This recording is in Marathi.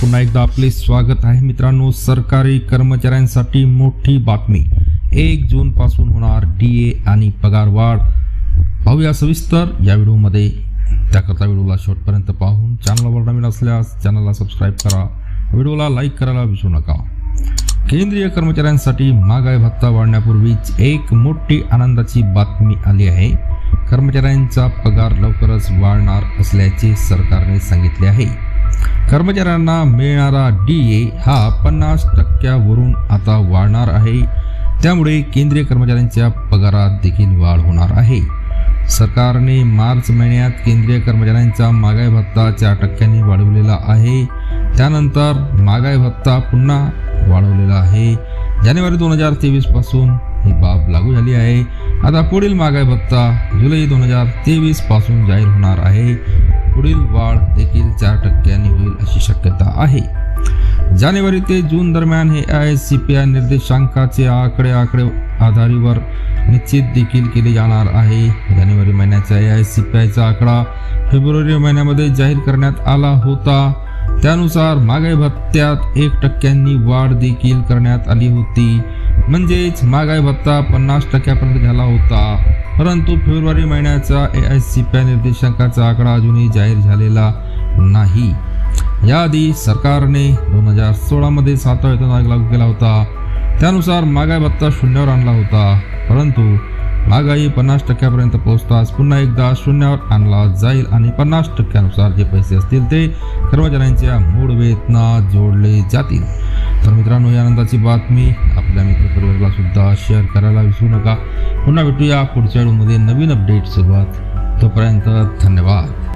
पुन्हा एकदा आपले स्वागत आहे मित्रांनो. सरकारी कर्मचाऱ्यांसाठी मोठी बातमी. एक जून पासून होणार डी ए आणि पगार वाढ. पाहूया सविस्तर. या व्हिडिओमध्ये त्याकरता व्हिडिओला शेवटपर्यंत पाहून चॅनलवर नवीन असल्यास चॅनलला सबस्क्राईब करा. व्हिडिओला लाईक करायला विसरू नका. केंद्रीय कर्मचाऱ्यांसाठी महागाई भत्ता वाढण्यापूर्वीच एक मोठी आनंदाची बातमी आली आहे. कर्मचाऱ्यांचा पगार लवकरच वाढणार असल्याचे सरकारने सांगितले आहे. कर्मचाऱ्यांना मिळणारा डी ए हा पन्नास टक्क्यावरून आता वाढणार आहे. त्यामुळे केंद्रीय कर्मचाऱ्यांच्या पगारात देखील वाढ होणार आहे. सरकारने मार्च महिन्यात केंद्रीय कर्मचाऱ्यांचा महागाई भत्ता चार टक्क्यांनी वाढवलेला आहे. त्यानंतर महागाई भत्ता पुन्हा वाढवलेला आहे. जानेवारी दोन हजार तेवीसपासून ही बाब लागू झाली आहे. आता पुढील महागाई भत्ता जुलै दोन हजार तेवीसपासून जाहीर होणार आहे. पुढील वाढ देखील आहे. जानेवारी ते जून दरम्यान हे आय सी पी आय निर्देशांकाचे आकडे आकडे आधारीवर निश्चित देखील केले जाणार आहे. जानेवारी महिन्याचा ए आय सी पी आयचा आकडा फेब्रुवारी महिन्यामध्ये जाहीर करण्यात आला होता. त्यानुसार महागाई भत्त्यात एक टक्क्यांनी वाढ देखील करण्यात आली होती. म्हणजेच महागाई भत्ता पन्नास टक्क्यापर्यंत झाला होता. परंतु फेब्रुवारी महिन्याचा A I C P I निर्देशांकाचा आकडा अजूनही जाहीर झालेला नाही. याआधी सरकारने दोन हजार सोळामध्ये सातवा वेतन आयोग लागू केला होता. त्यानुसार महागाई भत्ता शून्यावर आणला होता. परंतु महागाई पन्नास टक्क्यापर्यंत पोहोचताच पुन्हा एकदा शून्यावर आणला जाईल आणि पन्नास टक्क्यानुसार जे पैसे असतील ते कर्मचाऱ्यांच्या मूळ वेतनात जोडले जातील. तर मित्रांनो या आनंदाची बातमी आपल्या मित्रपरिवाराला सुद्धा शेअर करायला विसरू नका. पुन्हा भेटूया पुढच्या व्हिडिओमध्ये नवीन अपडेट सोबत. तोपर्यंत धन्यवाद.